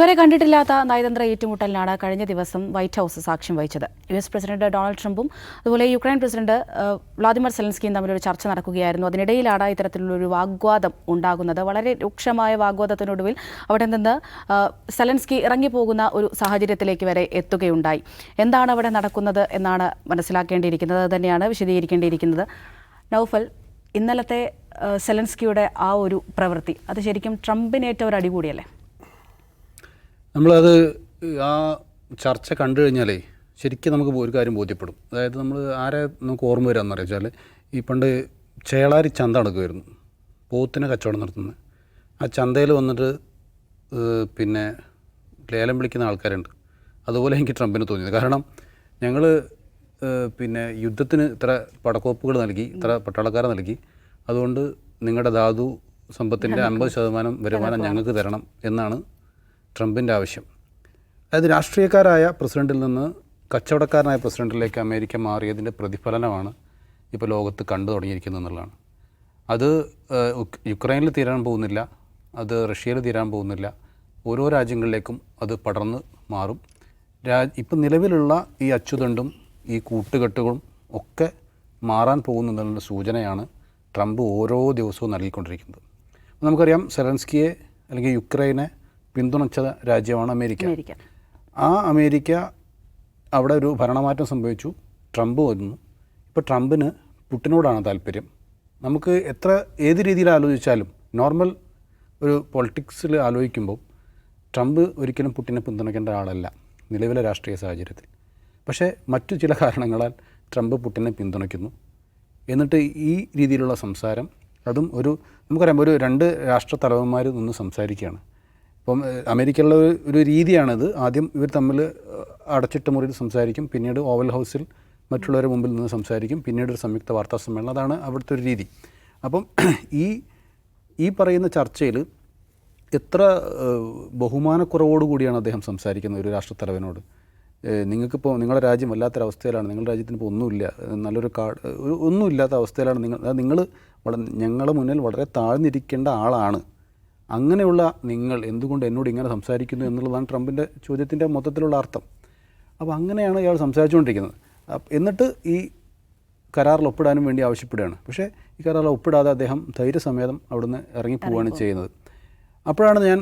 ഇതുവരെ കണ്ടിട്ടില്ലാത്ത നയതന്ത്ര ഏറ്റുമുട്ടലിനാണ് കഴിഞ്ഞ ദിവസം വൈറ്റ് ഹൗസ് സാക്ഷ്യം വഹിച്ചത്. യു എസ് പ്രസിഡന്റ് ഡൊണാൾഡ് ട്രംപും അതുപോലെ യുക്രൈൻ പ്രസിഡന്റ് വ്ളാദിമിർ സെലൻസ്കിയും തമ്മിലൊരു ചർച്ച നടക്കുകയായിരുന്നു. അതിനിടയിലാണ് ഇത്തരത്തിലുള്ളൊരു വാഗ്വാദം ഉണ്ടാകുന്നത്. വളരെ രൂക്ഷമായ വാഗ്വാദത്തിനൊടുവിൽ അവിടെ നിന്ന് സെലൻസ്കി ഇറങ്ങിപ്പോകുന്ന ഒരു സാഹചര്യത്തിലേക്ക് വരെ എത്തുകയുണ്ടായി. എന്താണ് അവിടെ നടക്കുന്നത് എന്നാണ് മനസ്സിലാക്കേണ്ടിയിരിക്കുന്നത്. അത് തന്നെയാണ് വിശദീകരിക്കേണ്ടിയിരിക്കുന്നത്. നൗഫൽ ഇന്നലത്തെ സെലൻസ്കിയുടെ ആ ഒരു പ്രവൃത്തി അത് ശരിക്കും ട്രംപിനേറ്റ ഒരു അടി കൂടിയല്ലേ നമ്മളത് ആ ചർച്ച കണ്ടു കഴിഞ്ഞാലേ ശരിക്കും നമുക്ക് ഒരു കാര്യം ബോധ്യപ്പെടും. അതായത് നമ്മൾ ആരെ നമുക്ക് ഓർമ്മ വരാമെന്ന് വെച്ചാൽ ഈ പണ്ട് ചേളാരി ചന്ത നടക്കുമായിരുന്നു പോത്തിനെ കച്ചവടം നടത്തുന്നത്. ആ ചന്തയിൽ വന്നിട്ട് പിന്നെ ലേലം വിളിക്കുന്ന ആൾക്കാരുണ്ട്. അതുപോലെ എനിക്ക് ട്രംപിന് തോന്നിയത്. കാരണം ഞങ്ങൾ പിന്നെ യുദ്ധത്തിന് ഇത്ര പടക്കോപ്പുകൾ നൽകി ഇത്ര പട്ടാളക്കാരെ നൽകി. അതുകൊണ്ട് നിങ്ങളുടെ ധാതു സമ്പത്തിന്റെ അൻപത് ശതമാനം വരുമാനം ഞങ്ങൾക്ക് തരണം എന്നാണ് ട്രംപിന്റെ ആവശ്യം. അതായത് രാഷ്ട്രീയക്കാരായ പ്രസിഡന്റിൽ നിന്ന് കച്ചവടക്കാരനായ പ്രസിഡന്റിലേക്ക് അമേരിക്ക മാറിയതിന്റെ പ്രതിഫലനമാണ് ഇപ്പോൾ ലോകത്ത് കണ്ടു തുടങ്ങിയിരിക്കുന്നത് എന്നുള്ളതാണ്. അത് യുക്രൈനിൽ തീരാൻ പോകുന്നില്ല അത് റഷ്യയിൽ തീരാൻ പോകുന്നില്ല ഓരോ രാജ്യങ്ങളിലേക്കും അത് പടർന്ന് മാറും. രാ ഇപ്പം നിലവിലുള്ള ഈ അച്ചുതണ്ടും ഈ കൂട്ടുകെട്ടുകളും ഒക്കെ മാറാൻ പോകുന്നു എന്നുള്ള സൂചനയാണ് ട്രംപ് ഓരോ ദിവസവും നൽകിക്കൊണ്ടിരിക്കുന്നത്. നമുക്കറിയാം സെലൻസ്കിയെ അല്ലെങ്കിൽ യുക്രൈനെ പിന്തുണച്ച രാജ്യമാണ് അമേരിക്ക. അമേരിക്ക. ആ അമേരിക്ക അവിടെ ഒരു ഭരണമാറ്റം സംഭവിച്ചു. ട്രംപ് വന്നു. ഇപ്പോൾ ട്രംപിന് പുട്ടിനോടാണ് താല്പര്യം. നമുക്ക് എത്ര ഏത് രീതിയിൽ ആലോചിച്ചാലും നോർമൽ ഒരു പൊളിറ്റിക്സിൽ ആലോചിക്കുമ്പോൾ ട്രംപ് ഒരിക്കലും പുട്ടിനെ പിന്തുണയ്ക്കേണ്ട ആളല്ല നിലവിലെ രാഷ്ട്രീയ സാഹചര്യത്തിൽ. പക്ഷേ മറ്റു ചില കാരണങ്ങളാൽ ട്രംപ് പുട്ടിനെ പിന്തുണയ്ക്കുന്നു. എന്നിട്ട് ഈ രീതിയിലുള്ള സംസാരം അതും ഒരു നമുക്കറിയാം ഒരു രണ്ട് രാഷ്ട്ര തലവന്മാർ നിന്ന് സംസാരിക്കുകയാണ്. ഏഹ്, അമേരിക്കയിലുള്ള ഒരു- രീതിയാണിത്. ആദ്യം ഇവർ തമ്മിൽ അടച്ചിട്ട മുറിയിൽ സംസാരിക്കും. പിന്നീട് ഓവൽ ഹൗസിൽ മറ്റുള്ളവരുടെ മുമ്പിൽ നിന്ന് സംസാരിക്കും. പിന്നീട് ഒരു സംയുക്ത വാർത്താ സമ്മേളനം. അതാണ് അവിടുത്തെ ഒരു രീതി. അപ്പം ഈ ഈ പറയുന്ന ചർച്ചയിൽ എത്ര ബഹുമാനക്കുറവോടുകൂടിയാണ് അദ്ദേഹം സംസാരിക്കുന്നത് ഒരു രാഷ്ട്രത്തലവനോട്? നിങ്ങൾക്കിപ്പോൾ നിങ്ങളുടെ രാജ്യം വല്ലാത്തൊരവസ്ഥയിലാണ്. നിങ്ങളുടെ രാജ്യത്തിന് ഇപ്പോൾ ഒന്നുമില്ല. നല്ലൊരു കാ ഒന്നുമില്ലാത്ത അവസ്ഥയിലാണ് നിങ്ങൾ നിങ്ങൾ ഞങ്ങളുടെ മുന്നിൽ വളരെ താഴ്ന്നിരിക്കേണ്ട ആളാണ്. അങ്ങനെയുള്ള നിങ്ങൾ എന്തുകൊണ്ട് എന്നോട് ഇങ്ങനെ സംസാരിക്കുന്നു എന്നുള്ളതാണ് ട്രംപിന്റെ ചോദ്യത്തിന്റെ മൊത്തത്തിലുള്ള അർത്ഥം. അപ്പോൾ അങ്ങനെയാണ് ഇയാൾ സംസാരിച്ചുകൊണ്ടിരിക്കുന്നത്. എന്നിട്ട് ഈ കരാറിൽ ഒപ്പിടാനും വേണ്ടി ആവശ്യപ്പെടുകയാണ്. പക്ഷേ ഈ കരാറിൽ ഒപ്പിടാതെ അദ്ദേഹം ധൈര്യസമേതം അവിടുന്ന് ഇറങ്ങിപ്പോവുകയാണ് ചെയ്യുന്നത് അപ്പോഴാണ് ഞാൻ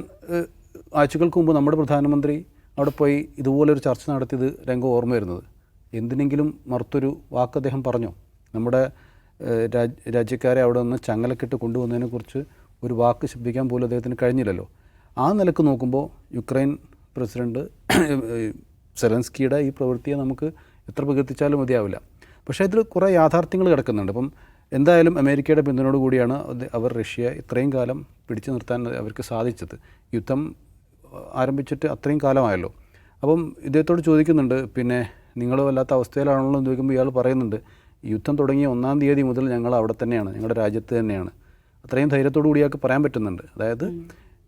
ആഴ്ചകൾക്ക് മുമ്പ് നമ്മുടെ പ്രധാനമന്ത്രി അവിടെ പോയി ഇതുപോലൊരു ചർച്ച നടത്തിയത് രംഗം ഓർമ്മ വരുന്നത്. എന്തിനെങ്കിലും മറുത്തൊരു വാക്ക് അദ്ദേഹം പറഞ്ഞോ? നമ്മുടെ രാജ്യക്കാരെ അവിടെ നിന്ന് ചങ്ങലക്കിട്ട് കൊണ്ടുവന്നതിനെക്കുറിച്ച് ഒരു വാക്ക് ശബ്ദിക്കാൻ പോലും അദ്ദേഹത്തിന് കഴിഞ്ഞില്ലല്ലോ. ആ നിലയ്ക്ക് നോക്കുമ്പോൾ യുക്രൈൻ പ്രസിഡന്റ് സെലൻസ്കിയുടെ ഈ പ്രവൃത്തിയെ നമുക്ക് എത്ര പ്രകീർത്തിച്ചാലും മതിയാവില്ല. പക്ഷേ ഇതിൽ കുറേ യാഥാർത്ഥ്യങ്ങൾ കിടക്കുന്നുണ്ട്. അപ്പം എന്തായാലും അമേരിക്കയുടെ പിന്തുണയോട് കൂടിയാണ് അവർ റഷ്യ ഇത്രയും കാലം പിടിച്ചു നിർത്താൻ അവർക്ക് സാധിച്ചത്. യുദ്ധം ആരംഭിച്ചിട്ട് അത്രയും കാലമായല്ലോ. അപ്പം ഇദ്ദേഹത്തോട് ചോദിക്കുന്നുണ്ട് പിന്നെ നിങ്ങൾ വല്ലാത്ത അവസ്ഥയിലാണല്ലോ? എന്ന് ചോദിക്കുമ്പോൾ ഇയാൾ പറയുന്നുണ്ട് യുദ്ധം തുടങ്ങിയ ഒന്നാം തീയതി മുതൽ ഞങ്ങൾ അവിടെ തന്നെയാണ്. ഞങ്ങളുടെ രാജ്യത്ത് തന്നെയാണ്. അത്രയും ധൈര്യത്തോടു കൂടി ഇയാൾക്ക് പറയാൻ പറ്റുന്നുണ്ട്. അതായത്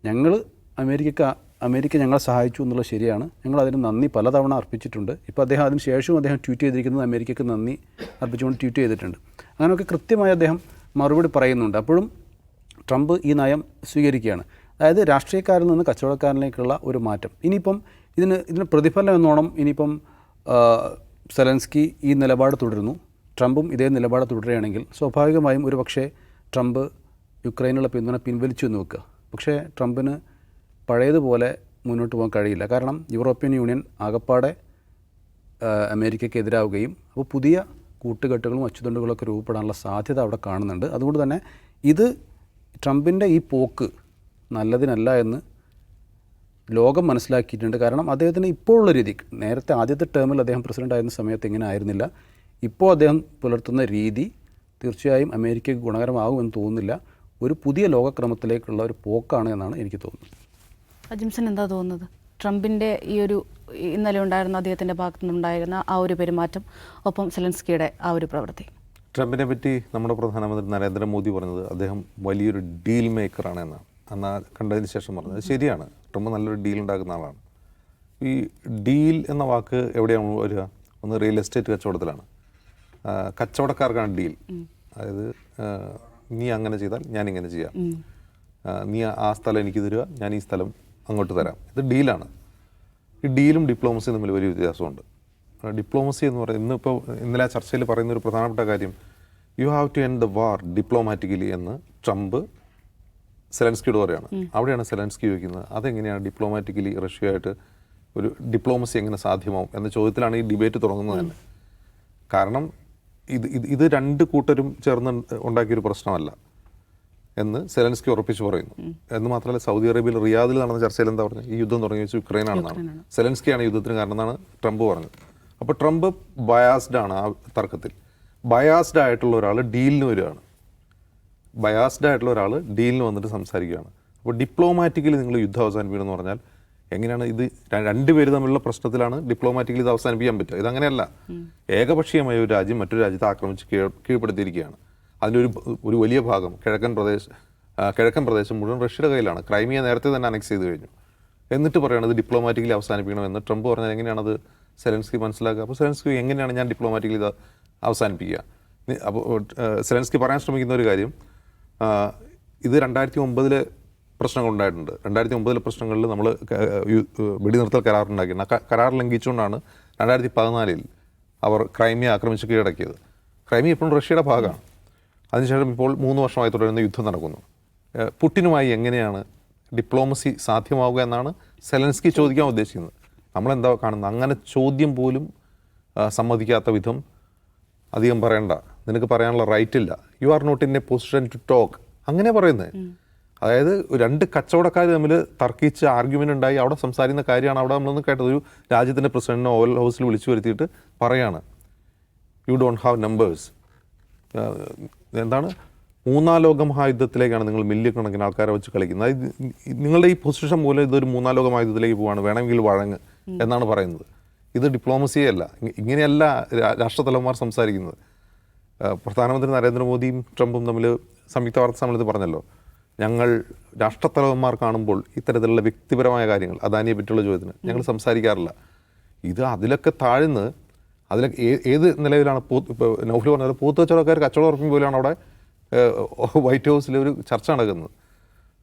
ഞങ്ങൾ അമേരിക്കക്ക് അമേരിക്ക ഞങ്ങളെ സഹായിച്ചു എന്നുള്ളത് ശരിയാണ്. ഞങ്ങൾ അതിന് നന്ദി പലതവണ അർപ്പിച്ചിട്ടുണ്ട്. ഇപ്പോൾ അദ്ദേഹം അതിന് ശേഷവും അദ്ദേഹം ട്വീറ്റ് ചെയ്തിരിക്കുന്നത് അമേരിക്കക്ക് നന്ദി അർപ്പിച്ചുകൊണ്ട് ട്വീറ്റ് ചെയ്തിട്ടുണ്ട്. അങ്ങനെയൊക്കെ കൃത്യമായി അദ്ദേഹം മറുപടി പറയുന്നുണ്ട്. അപ്പോഴും ട്രംപ് ഈ നയം സ്വീകരിക്കുകയാണ്. അതായത് രാഷ്ട്രീയക്കാരിൽ നിന്ന് കച്ചവടക്കാരിലേക്കുള്ള ഒരു മാറ്റം. ഇനിയിപ്പം ഇതിന് ഇതിന് പ്രതിഫലം എന്നോണം ഇനിയിപ്പം സെലൻസ്കി ഈ നിലപാട് തുടരുന്നു. ട്രംപും ഇതേ നിലപാട് തുടരുകയാണെങ്കിൽ സ്വാഭാവികമായും ഒരു പക്ഷേ ട്രംപ് യുക്രൈനുള്ള പിന്തുണ പിൻവലിച്ചു എന്ന് വെക്കുക പക്ഷേ ട്രംപിന് പഴയതുപോലെ മുന്നോട്ട് പോകാൻ കഴിയില്ല. കാരണം യൂറോപ്യൻ യൂണിയൻ ആകപ്പാടെ അമേരിക്കയ്ക്ക് എതിരാവുകയും അപ്പോൾ പുതിയ കൂട്ടുകെട്ടുകളും അച്ചുതണ്ടുകളൊക്കെ രൂപപ്പെടാനുള്ള സാധ്യത അവിടെ കാണുന്നുണ്ട്. അതുകൊണ്ട് തന്നെ ഇത് ട്രംപിന്റെ ഈ പോക്ക് നല്ലതിനല്ല എന്ന് ലോകം മനസ്സിലാക്കിയിട്ടുണ്ട്. കാരണം അദ്ദേഹത്തിന് ഇപ്പോഴുള്ള രീതി നേരത്തെ ആദ്യത്തെ ടേമിൽ അദ്ദേഹം പ്രസിഡന്റ് ആയിരുന്ന സമയത്ത് ഇങ്ങനെ ആയിരുന്നില്ല. ഇപ്പോൾ അദ്ദേഹം പുലർത്തുന്ന രീതി തീർച്ചയായും അമേരിക്കയ്ക്ക് ഗുണകരമാകുമെന്ന് തോന്നുന്നില്ല. ഒരു പുതിയ ലോകക്രമത്തിലേക്കുള്ള ഒരു പോക്കാണ് എന്നാണ് എനിക്ക് തോന്നുന്നത്. അജിംസൺ എന്താ തോന്നുന്നത്? ട്രംപിന്റെ ഈ ഒരു ഇന്നലെ ഉണ്ടായിരുന്ന അദ്ദേഹത്തിന്റെ ഭാഗത്തു നിന്നുണ്ടായിരുന്ന ആ ഒരു പെരുമാറ്റം ഒപ്പം സെലൻസ്കിയുടെ ആ ഒരു പ്രവൃത്തി. ട്രംപിനെ പറ്റി നമ്മുടെ പ്രധാനമന്ത്രി നരേന്ദ്രമോദി പറഞ്ഞത് അദ്ദേഹം വലിയൊരു ഡീൽ മേക്കറാണ് എന്നാണ്. അന്ന് കണ്ടതിന് ശേഷം പറഞ്ഞത് ശരിയാണ്. ട്രംപ് നല്ലൊരു ഡീൽ ഉണ്ടാക്കുന്ന ആളാണ്. ഈ ഡീൽ എന്ന വാക്ക് എവിടെയാണ് വരിക? ഒന്ന് റിയൽ എസ്റ്റേറ്റ് കച്ചവടത്തിലാണ്. കച്ചവടക്കാർക്കാണ് ഡീൽ അതായത് നീ അങ്ങനെ ചെയ്താൽ ഞാൻ ഇങ്ങനെ ചെയ്യാം നീ ആ സ്ഥലം എനിക്ക് തരിക ഞാൻ ഈ സ്ഥലം അങ്ങോട്ട് തരാം. ഇത് ഡീലാണ്. ഈ ഡീലും ഡിപ്ലോമസിയും തമ്മിൽ വലിയ വ്യത്യാസമുണ്ട്. ഡിപ്ലോമസി എന്ന് പറയുന്നത് ഇന്നിപ്പോൾ ഇന്നലെ ആ ചർച്ചയിൽ പറയുന്ന ഒരു പ്രധാനപ്പെട്ട കാര്യം you have to end the war diplomatically എന്ന് ട്രംപ് സെലൻസ്കിയോട് പറയാണ്. അവിടെയാണ് സെലൻസ്കി ചോദിക്കുന്നത് അതെങ്ങനെയാണ് ഡിപ്ലോമാറ്റിക്കലി റഷ്യയായിട്ട് ഒരു ഡിപ്ലോമസി എങ്ങനെ സാധ്യമാവും? എന്ന ചോദ്യത്തിലാണ് ഈ ഡിബേറ്റ് തുടങ്ങുന്നത് തന്നെ. കാരണം ഇത് ഇത് ഇത് രണ്ട് കൂട്ടരും ചേർന്ന് ഉണ്ടാക്കിയൊരു പ്രശ്നമല്ല എന്ന് സെലൻസ്കി ഉറപ്പിച്ചു പറയുന്നു. എന്ന് മാത്രമല്ല സൗദി അറേബ്യയിൽ റിയാദിൽ നടന്ന ചർച്ചയിൽ എന്താ പറഞ്ഞത്? ഈ യുദ്ധം തുടങ്ങി വെച്ച് യുക്രൈനാണെന്നാണ്. സെലൻസ്കിയാണ് യുദ്ധത്തിന് കാരണം എന്നാണ് ട്രംപ് പറഞ്ഞത്. അപ്പോൾ ട്രംപ് ബയാസ്ഡ് ആണ് ആ തർക്കത്തിൽ. ബയാസ്ഡ് ആയിട്ടുള്ള ഒരാൾ ഡീലിന് വരികയാണ്. ബയാസ്ഡ് ആയിട്ടുള്ള ഒരാൾ ഡീലിന് വന്നിട്ട് സംസാരിക്കുകയാണ്. അപ്പോൾ ഡിപ്ലോമാറ്റിക്കലി നിങ്ങൾ യുദ്ധം അവസാനിപ്പിക്കണം എന്ന് പറഞ്ഞാൽ എങ്ങനെയാണ് ഇത് രണ്ടുപേര് തമ്മിലുള്ള പ്രശ്നത്തിലാണ് ഡിപ്ലോമാറ്റിക്കലി ഇത് അവസാനിപ്പിക്കാൻ പറ്റുക. ഇതങ്ങനെയല്ല. ഏകപക്ഷീയമായ ഒരു രാജ്യം മറ്റൊരു രാജ്യത്തെ ആക്രമിച്ച് കീഴ് കീഴ്പ്പെടുത്തിയിരിക്കുകയാണ്. അതിന്റെ ഒരു ഒരു വലിയ ഭാഗം കിഴക്കൻ പ്രദേശ് കിഴക്കൻ പ്രദേശം മുഴുവൻ റഷ്യയുടെ കയ്യിലാണ്. ക്രൈമിയ നേരത്തെ തന്നെ അനക്സ് ചെയ്ത് കഴിഞ്ഞു. എന്നിട്ട് പറയണത് ഡിപ്ലോമാറ്റിക്കലി അവസാനിപ്പിക്കണം എന്ന്. ട്രംപ് പറഞ്ഞാൽ എങ്ങനെയാണത് സെലൻസ്കി മനസ്സിലാക്കുക. അപ്പോൾ സെലൻസ്കി എങ്ങനെയാണ് ഞാൻ ഡിപ്ലോമാറ്റിക്കലി ഇത് അവസാനിപ്പിക്കുക? അപ്പോൾ സെലൻസ്കി പറയാൻ ശ്രമിക്കുന്ന ഒരു കാര്യം ഇത് രണ്ടായിരത്തി ഒമ്പതിലെ പ്രശ്നങ്ങൾ ഉണ്ടായിട്ടുണ്ട് രണ്ടായിരത്തി ഒമ്പതിലെ പ്രശ്നങ്ങളിൽ നമ്മൾ വെടിനിർത്തൽ കരാറുണ്ടാക്കി കരാർ ലംഘിച്ചുകൊണ്ടാണ് രണ്ടായിരത്തി പതിനാലിൽ അവർ ക്രൈമിയ ആക്രമിച്ച് കീഴടക്കിയത്. ക്രൈമിയ ഇപ്പോഴും റഷ്യയുടെ ഭാഗമാണ്. അതിനുശേഷം ഇപ്പോൾ മൂന്ന് വർഷമായി തുടരുന്ന യുദ്ധം നടക്കുന്നു. പുട്ടിനുമായി എങ്ങനെയാണ് ഡിപ്ലോമസി സാധ്യമാവുക എന്നാണ് സെലൻസ്കി ചോദിക്കാൻ ഉദ്ദേശിക്കുന്നത്. നമ്മളെന്താ കാണുന്നത്? അങ്ങനെ ചോദ്യം പോലും സമ്മതിക്കാത്ത വിധം അധികം പറയണ്ട. നിനക്ക് പറയാനുള്ള റൈറ്റ് ഇല്ല. You are not in a position to talk അങ്ങനെ പറയുന്നത്. അതായത് രണ്ട് കച്ചവടക്കാർ തമ്മിൽ തർക്കിച്ച് ആർഗ്യുമെന്റ് ഉണ്ടായി. അവിടെ സംസാരിക്കുന്ന കാര്യമാണ് അവിടെ നമ്മളൊന്ന് കേട്ടത്. ഒരു രാജ്യത്തിന്റെ പ്രസിഡന്റിനെ ഓവൽ ഹൗസിൽ വിളിച്ചു വരുത്തിയിട്ട് പറയാണ്. യു ഡോണ്ട് ഹാവ് നമ്പേഴ്സ് എന്താണ്? മൂന്നാം ലോക മഹായുദ്ധത്തിലേക്കാണ് നിങ്ങൾ മില്യൺ കണക്കിന് ആൾക്കാരെ വെച്ച് കളിക്കുന്നത്. അതായത് നിങ്ങളുടെ ഈ പൊസിഷൻ മൂലം ഇതൊരു മൂന്നാം ലോക മഹായുദ്ധത്തിലേക്ക് പോവാണ്. വേണമെങ്കിൽ വഴങ്ങ് എന്നാണ് പറയുന്നത്. ഇത് ഡിപ്ലോമസിയേ അല്ല. ഇങ്ങനെയല്ല രാഷ്ട്രതലവന്മാർ സംസാരിക്കുന്നത്. പ്രധാനമന്ത്രി നരേന്ദ്രമോദിയും ട്രംപും തമ്മിൽ സംയുക്ത വാർത്താ സമ്മേളനത്തിൽ പറഞ്ഞല്ലോ. ഞങ്ങൾ രാഷ്ട്രത്തലവന്മാർ കാണുമ്പോൾ ഇത്തരത്തിലുള്ള വ്യക്തിപരമായ കാര്യങ്ങൾ അദാനിയെ പറ്റിയുള്ള ചോദ്യത്തിന് ഞങ്ങൾ സംസാരിക്കാറില്ല. ഇത് അതിലൊക്കെ താഴ്ന്ന് അതിലൊക്കെ ഏത് നിലയിലാണ് പൂ പറഞ്ഞത് പൂത്ത് കച്ചവടക്കാർ കച്ചവടം ഉറപ്പിക്കും പോലെയാണ് അവിടെ വൈറ്റ് ഹൗസിൽ ഒരു ചർച്ച നടക്കുന്നത്.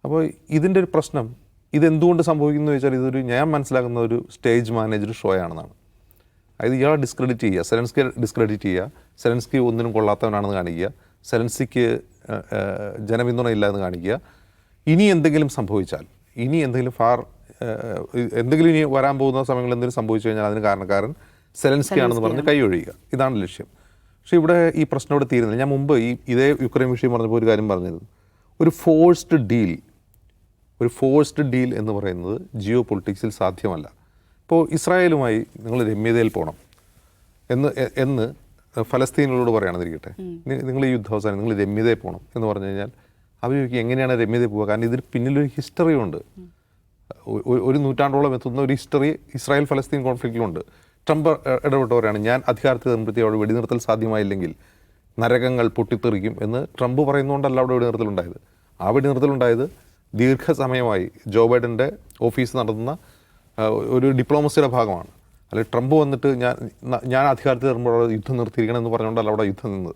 അപ്പോൾ ഇതിന്റെ ഒരു പ്രശ്നം ഇതെന്തുകൊണ്ട് സംഭവിക്കുന്നു വെച്ചാൽ ഇതൊരു ഞാൻ മനസ്സിലാക്കുന്ന ഒരു സ്റ്റേജ് മാനേജർ ഷോ ആണെന്നാണ് അതായത് ഇയാളെ ഡിസ്ക്രെഡിറ്റ് ചെയ്യുക സെലൻസ്കി ഡിസ്ക്രെഡിറ്റ് ചെയ്യുക സെലൻസ്കി ഒന്നിനും കൊള്ളാത്തവനാണെന്ന് കാണിക്കുക സെലൻസ്കിക്ക് ഏഹ്, ഏഹ്, ജനപിന്തുണ ഇല്ല എന്ന് കാണിക്കുക. ഇനി എന്തെങ്കിലും സംഭവിച്ചാൽ ഇനി എന്തെങ്കിലും ഫാർ എന്തെങ്കിലും ഇനി വരാൻ പോകുന്ന സമയങ്ങളിൽ എന്തെങ്കിലും സംഭവിച്ചു കഴിഞ്ഞാൽ അതിന് കാരണക്കാരൻ സെലൻസ്കി ആണെന്ന് പറഞ്ഞ് കൈ ഒഴിയുക ഇതാണ് ലക്ഷ്യം. പക്ഷേ ഇവിടെ ഈ പ്രശ്നം ഇവിടെ തീരുന്നില്ല. ഞാൻ മുമ്പ് ഈ ഇതേ യുക്രൈൻ വിഷയം പറഞ്ഞപ്പോൾ ഒരു കാര്യം പറഞ്ഞിരുന്നു. ഒരു ഫോഴ്സ്ഡ് ഡീൽ ഒരു ഫോഴ്സ്ഡ് ഡീൽ എന്ന് പറയുന്നത് ജിയോ പൊളിറ്റിക്സിൽ സാധ്യമല്ല. ഇപ്പോൾ ഇസ്രായേലുമായി നിങ്ങൾ രമ്യതയിൽ പോകണം എന്ന് എന്ന് ഫലസ്തീനുകളോട് പറയുകയാണെന്നിരിക്കട്ടെ നിങ്ങൾ ഈ യുദ്ധ അവസാനം നിങ്ങൾ രമ്യതയിൽ പോകണം. എന്ന് പറഞ്ഞു കഴിഞ്ഞാൽ അവർ ചോദിക്കും എങ്ങനെയാണ് രമ്യതയിൽ പോവുക? കാരണം ഇതിന് പിന്നിലൊരു ഹിസ്റ്ററി ഉണ്ട്. ഒരു നൂറ്റാണ്ടോളം എത്തുന്ന ഒരു ഹിസ്റ്ററി ഇസ്രായേൽ ഫലസ്തീൻ കോൺഫ്ലിക്റ്റിലുണ്ട് ട്രംപ് ഇടപെട്ടവരാണ് ഞാൻ അധികാരത്തിൽ നിർമ്മിത്തി അവിടെ വെടിനിർത്തൽ സാധ്യമായില്ലെങ്കിൽ നരകങ്ങൾ പൊട്ടിത്തെറിക്കും എന്ന് ട്രംപ് പറയുന്നതുകൊണ്ടല്ല അവിടെ വെടിനിർത്തലുണ്ടായത്. ആ വെടിനിർത്തലുണ്ടായത് ദീർഘസമയമായി ജോ ബൈഡന്റെ ഓഫീസ് നടത്തുന്ന ഒരു ഡിപ്ലോമസിയുടെ ഭാഗമാണ്. അല്ലെങ്കിൽ ട്രംപ് വന്നിട്ട് ഞാൻ ഞാൻ അധികാരത്തിൽ വരുമ്പോൾ അവിടെ യുദ്ധം നിർത്തിയിരിക്കണം എന്ന് പറഞ്ഞുകൊണ്ടല്ല അവിടെ യുദ്ധം നിന്നത്.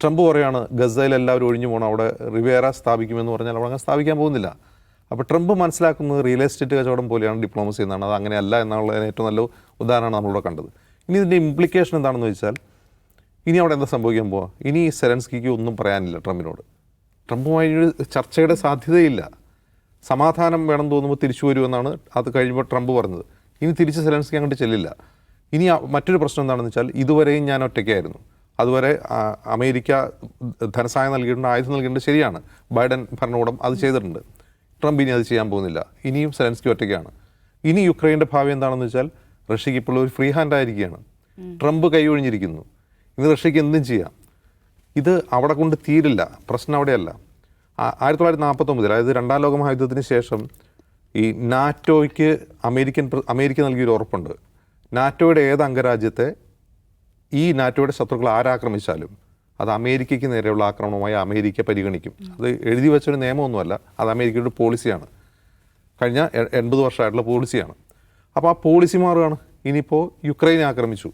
ട്രംപ് പറയാണ് ഗസയിൽ എല്ലാവരും ഒഴിഞ്ഞു പോകണം അവിടെ റിവേറ സ്ഥാപിക്കുമെന്ന് പറഞ്ഞാൽ അവിടെ അങ്ങനെ സ്ഥാപിക്കാൻ പോകുന്നില്ല. അപ്പോൾ ട്രംപ് മനസ്സിലാക്കുന്നത് റിയൽ എസ്റ്റേറ്റ് കച്ചവടം പോലെയാണ് ഡിപ്ലോമസി എന്നാണ്. അത് അങ്ങനെയല്ല എന്നുള്ളതിന് ഏറ്റവും നല്ല ഉദാഹരണമാണ് നമ്മളിവിടെ കണ്ടത്. ഇനി ഇതിന്റെ ഇംപ്ലിക്കേഷൻ എന്താണെന്ന് വെച്ചാൽ ഇനി അവിടെ എന്താ സംഭവിക്കാൻ പോവാ? ഇനി സെലൻസ്കിക്ക് ഒന്നും പറയാനില്ല ട്രംപിനോട്. ട്രംപുമായി ചർച്ചയുടെ സാധ്യതയില്ല. സമാധാനം വേണം തോന്നുമ്പോൾ തിരിച്ചു വരുമെന്നാണ് അത് കഴിയുമ്പോൾ ട്രംപ് പറഞ്ഞത്. ഇനി തിരിച്ച് സെലൻസ്കി അങ്ങോട്ട് ചെല്ലില്ല. ഇനി മറ്റൊരു പ്രശ്നം എന്താണെന്ന് വെച്ചാൽ ഇതുവരെയും ഞാൻ ഒറ്റയ്ക്കായിരുന്നു. അതുവരെ അമേരിക്ക ധനസഹായം നൽകിയിട്ടുണ്ട് ആയുധം നൽകിയിട്ടുണ്ട് ശരിയാണ്. ബൈഡൻ ഭരണകൂടം അത് ചെയ്തിട്ടുണ്ട്. ട്രംപ് ഇനി അത് ചെയ്യാൻ പോകുന്നില്ല. ഇനിയും സെലൻസ്കി ഒറ്റയ്ക്കാണ്. ഇനി യുക്രൈന്റെ ഭാവി എന്താണെന്ന് വെച്ചാൽ റഷ്യക്ക് ഇപ്പോൾ ഒരു ഫ്രീ ഹാൻഡ് ആയിരിക്കുകയാണ്. ട്രംപ് കൈയൊഴിഞ്ഞിരിക്കുന്നു ഇനി റഷ്യക്ക് എന്തും ചെയ്യാം. ഇത് അവിടെ കൊണ്ട് തീരില്ല. പ്രശ്നം അവിടെയല്ല. ആയിരത്തി തൊള്ളായിരത്തി നാൽപ്പത്തൊമ്പതിൽ അതായത് രണ്ടാം ലോക മഹായുദ്ധത്തിന് ശേഷം ഈ നാറ്റോയ്ക്ക് അമേരിക്കൻ അമേരിക്ക നൽകിയൊരു ഉറപ്പുണ്ട്. നാറ്റോയുടെ ഏത് അംഗരാജ്യത്തെ ഈ നാറ്റോയുടെ ശത്രുക്കൾ ആരാക്രമിച്ചാലും അത് അമേരിക്കയ്ക്ക് നേരെയുള്ള ആക്രമണമായി അമേരിക്ക പരിഗണിക്കും. അത് എഴുതി വെച്ചൊരു നിയമമൊന്നുമല്ല. അത് അമേരിക്കയുടെ പോളിസിയാണ്. കഴിഞ്ഞ എൺപത് വർഷമായിട്ടുള്ള പോളിസിയാണ്. അപ്പോൾ ആ പോളിസി മാറുകയാണ്. ഇനിയിപ്പോൾ യുക്രൈനെ ആക്രമിച്ചു.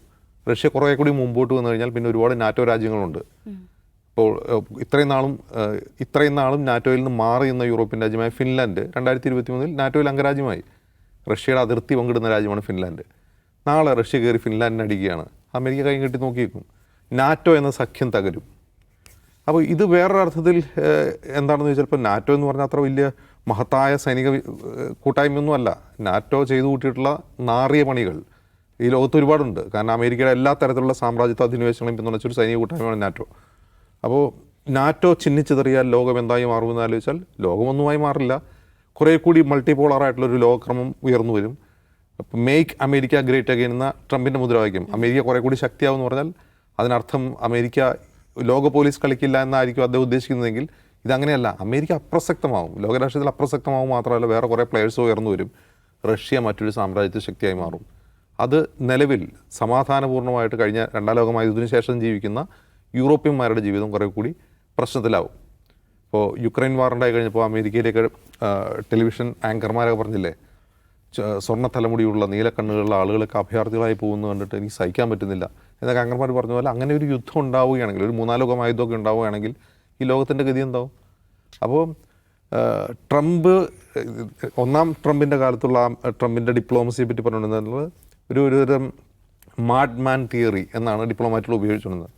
റഷ്യ കുറേ കൂടി മുമ്പോട്ട് വന്നു കഴിഞ്ഞാൽ പിന്നെ ഒരുപാട് നാറ്റോ രാജ്യങ്ങളുണ്ട്. ഇപ്പോൾ ഇത്രയും നാളും ഇത്രയും നാളും നാറ്റോയിൽ നിന്ന് മാറി നിന്ന യൂറോപ്യൻ രാജ്യമായ ഫിൻലാൻഡ് രണ്ടായിരത്തി ഇരുപത്തി മൂന്നിൽ നാറ്റോയിൽ അംഗരാജ്യമായി. റഷ്യയുടെ അതിർത്തി പങ്കിടുന്ന രാജ്യമാണ് ഫിൻലാൻഡ്. നാളെ റഷ്യ കയറി ഫിൻലാൻഡിന് അടിക്കുകയാണ്. അമേരിക്ക കൈ കെട്ടി നോക്കിയേക്കും. നാറ്റോ എന്ന സഖ്യം തകരും. അപ്പോൾ ഇത് വേറൊരർത്ഥത്തിൽ എന്താണെന്ന് ചോദിച്ചാൽ ഇപ്പോൾ നാറ്റോ എന്ന് പറഞ്ഞാൽ അത്ര വലിയ മഹത്തായ സൈനിക കൂട്ടായ്മയൊന്നും അല്ല. നാറ്റോ ചെയ്തു കൂട്ടിയിട്ടുള്ള നാറിയ പണികൾ ഈ ലോകത്ത് ഒരുപാടുണ്ട്. കാരണം അമേരിക്കയുടെ എല്ലാ തരത്തിലുള്ള സാമ്രാജ്യത്വ അധിനിവേശങ്ങളെയും പിന്തുണച്ചൊരു സൈനിക കൂട്ടായ്മയാണ് നാറ്റോ. അപ്പോൾ നാറ്റോ ചിഹ്നിച്ചെറിയാൽ ലോകം എന്തായി മാറുമെന്ന് ആലോചിച്ചാൽ ലോകമൊന്നുമായി മാറില്ല. കുറേ കൂടി മൾട്ടിപോളറായിട്ടുള്ളൊരു ലോകക്രമം ഉയർന്നു വരും. മേക്ക് അമേരിക്ക ഗ്രേറ്റ് അഗെയിൻ എന്ന ട്രംപിന്റെ മുദ്രാവാക്യം. അമേരിക്ക കുറേ കൂടി ശക്തിയാവും എന്ന് പറഞ്ഞാൽ അതിനർത്ഥം അമേരിക്ക ലോക പോലീസ് കളിക്കില്ല എന്നായിരിക്കും അദ്ദേഹം ഉദ്ദേശിക്കുന്നതെങ്കിൽ ഇതങ്ങനെയല്ല. അമേരിക്ക അപ്രസക്തമാവും. ലോകരാഷ്ട്രത്തിൽ അപ്രസക്തമാവും മാത്രമല്ല വേറെ കുറേ പ്ലെയേഴ്സ് ഉയർന്നു വരും. റഷ്യ മറ്റൊരു സാമ്രാജ്യത്വ ശക്തിയായി മാറും. അത് നിലവിൽ സമാധാനപൂർണമായിട്ട് കഴിഞ്ഞ രണ്ടാം ലോകമായുദ്ധത്തിന് ശേഷം ജീവിക്കുന്ന യൂറോപ്യന്മാരുടെ ജീവിതം കുറേ കൂടി പ്രശ്നത്തിലാവും. ഇപ്പോൾ യുക്രൈൻ വാറുണ്ടായി കഴിഞ്ഞപ്പോൾ അമേരിക്കയിലേക്ക് ടെലിവിഷൻ ആങ്കർമാരൊക്കെ പറഞ്ഞില്ലേ സ്വർണ തലമുടിയുള്ള നീലക്കണ്ണുകളുള്ള ആളുകളൊക്കെ അഭയാർത്ഥികളായി പോകുന്നു കണ്ടിട്ട് എനിക്ക് സഹിക്കാൻ പറ്റുന്നില്ല. എന്നൊക്കെ ആങ്കർമാർ പറഞ്ഞ പോലെ അങ്ങനെ ഒരു യുദ്ധം ഉണ്ടാവുകയാണെങ്കിൽ ഒരു മൂന്നാം ലോകമായുദ്ധമൊക്കെ ഉണ്ടാവുകയാണെങ്കിൽ ഈ ലോകത്തിന്റെ ഗതി എന്താവും? അപ്പോൾ ട്രംപ് ഒന്നാം ട്രംപിന്റെ കാലത്തുള്ള ട്രംപിന്റെ ഡിപ്ലോമസിയെ പറ്റി പറഞ്ഞിട്ടുണ്ടെന്നുള്ളത് ഒരു ഒരു മാഡ് മാൻ തിയറി എന്നാണ് ഡിപ്ലോമാറ്റുകൾ ഉപയോഗിച്ചിരുന്നത്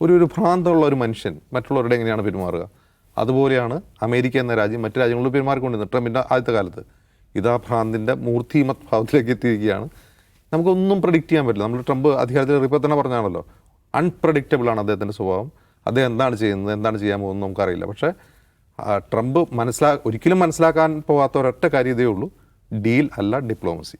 ഒരു ഒരു ഭ്രാന്തമുള്ള ഒരു മനുഷ്യൻ മറ്റുള്ളവരുടെ എങ്ങനെയാണ് പെരുമാറുക? അതുപോലെയാണ് അമേരിക്ക എന്ന രാജ്യം മറ്റു രാജ്യങ്ങളിൽ പെരുമാറിക്കൊണ്ടിരുന്നത് ട്രംപിന്റെ ആദ്യത്തെ കാലത്ത്. ഇതാ ഭ്രാന്തിന്റെ മൂർത്തിമത് ഭാവത്തിലേക്ക് എത്തിയിരിക്കുകയാണ്. നമുക്കൊന്നും പ്രഡിക്റ്റ് ചെയ്യാൻ പറ്റില്ല. നമ്മൾ ട്രംപ് അധികാരത്തിൽ ഇപ്പോൾ തന്നെ പറഞ്ഞാണല്ലോ അൺപ്രഡിക്റ്റബിൾ ആണ് അദ്ദേഹത്തിന്റെ സ്വഭാവം. അദ്ദേഹം എന്താണ് ചെയ്യുന്നത് എന്താണ് ചെയ്യാൻ പോകുന്നത് നമുക്കറിയില്ല. പക്ഷേ ട്രംപ് മനസ്സിലാ ഒരിക്കലും മനസ്സിലാക്കാൻ പോകാത്ത ഒരൊറ്റ കാര്യതേ ഉള്ളൂ. ഡീൽ അല്ല ഡിപ്ലോമസി.